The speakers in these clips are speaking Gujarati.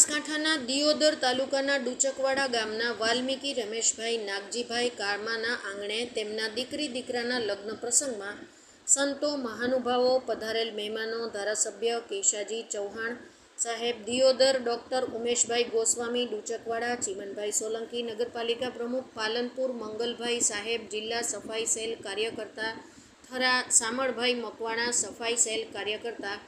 દિયોદર તાલુકાના ડુચકવાડા ગામના વાલ્મીકી રમેશભાઈ નાગજીભાઈ કારમાના આંગણે તેમના દીકરી દીકરાના લગ્ન પ્રસંગમાં સંતો મહાનુભાવો, પધારેલ મહેમાનો, ધારાસભ્ય કેશાજી ચૌહાણ સાહેબ, દિયોદર ડૉક્ટર ઉમેશભાઈ ગોસ્વામી, ડુચકવાડા ચીમનભાઈ સોલંકી, નગરપાલિકા પ્રમુખ પાલનપુર મંગલભાઈ સાહેબ, જિલ્લા સફાઈ સેલ કાર્યકર્તા થરા સામળભાઈ મકવાણા, સફાઈ સેલ કાર્યકર્તા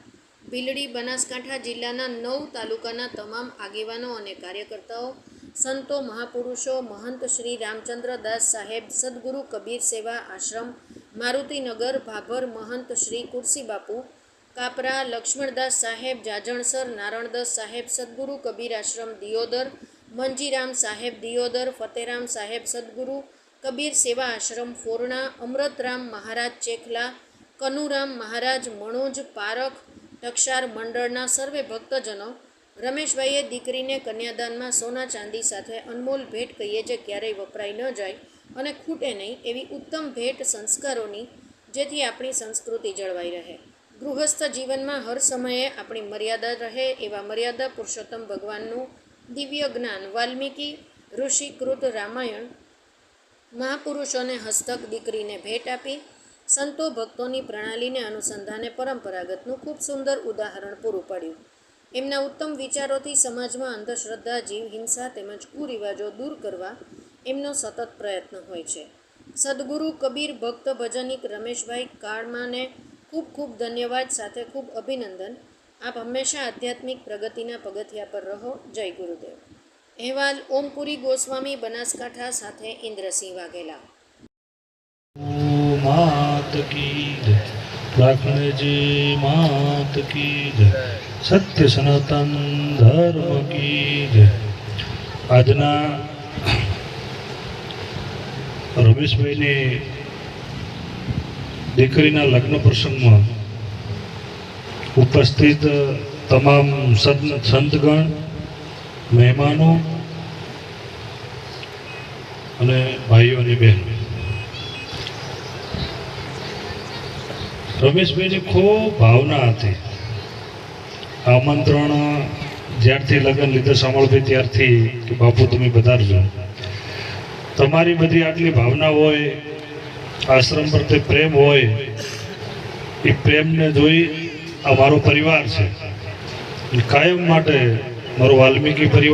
ભીલડી બનાસકાંઠા જિલ્લાના નવ તાલુકાના તમામ આગેવાનો અને કાર્યકર્તાઓ, સંતો, મહાપુરુષો, મહંત શ્રી રામચંદ્ર દાસ સાહેબ, સદગુરુ કબીર સેવા આશ્રમ મારુતિનગર ભાભર મહંત શ્રી કુરસી બાપુ, કાપરા લક્ષ્મણદાસ સાહેબ, જાજણસર નારણદાસ સાહેબ, સદગુરુ કબીર આશ્રમ, દિયોદર મંજીરામ સાહેબ, દિયોદર ફતેરામ સાહેબ, સદગુરુ કબીર સેવા આશ્રમ ફોરણા અમૃતરામ મહારાજ ચેખલા, કનુરામ મહારાજ મણોજ પારખ ટક્ષાર મંડળના સર્વે ભક્તજનો રમેશભાઈએ દીકરીને કન્યાદાનમાં સોના ચાંદી સાથે અનમોલ ભેટ કહીએ જે ક્યારેય વપરાઈ ન જાય અને ખૂટે નહીં એવી ઉત્તમ ભેટ સંસ્કારોની જેથી આપણી સંસ્કૃતિ જળવાઈ રહે. ગૃહસ્થ જીવનમાં હર સમયે આપણી મર્યાદા રહે એવા મર્યાદા પુરુષોત્તમ ભગવાનનું દિવ્ય જ્ઞાન. વાલ્મીકી ઋષિકૃત રામાયણ મહાપુરુષોને હસ્તક દીકરીને ભેટ આપી સંતો ભક્તોની પ્રણાલીને અનુસંધાને પરંપરાગતનું ખૂબ સુંદર ઉદાહરણ પૂરું પાડ્યું. એમના ઉત્તમ વિચારોથી સમાજમાં અંધશ્રદ્ધા જીવ હિંસા તેમજ કુરિવાજો દૂર કરવા એમનો સતત પ્રયત્ન હોય છે. સદગુરુ કબીર ભક્ત ભજનિક રમેશભાઈ કાળમાને ખૂબ ખૂબ ધન્યવાદ સાથે ખૂબ અભિનંદન. આપ હંમેશા આધ્યાત્મિક પ્રગતિના પગથિયા પર રહો. જય ગુરુદેવ. અહેવાલ ઓમપુરી ગોસ્વામી બનાસકાંઠા સાથે ઇન્દ્રસિંહ વાઘેલા. માત કી જય રાખણજી માત કી જય સત્ય સનાતન ધર્મ કી જય આજના રમેશભાઈની દીકરીના લગ્ન પ્રસંગમાં ઉપસ્થિત તમામ સંત સંતગણ, મહેમાનો અને ભાઈઓ અને બહેનો. રમેશભાઈની ખૂબ ભાવના હતી. આમંત્રણ જ્યારથી લગ્ન લીધા સાંભળભાઈ ત્યારથી કે બાપુ તમે વધારજો તમારી બધી આટલી ભાવના હોય, આશ્રમ પ્રત્યે પ્રેમ હોય, એ પ્રેમને જોઈ અમારો પરિવાર છે. કાયમ માટે મારો વાલ્મીકી પરિવાર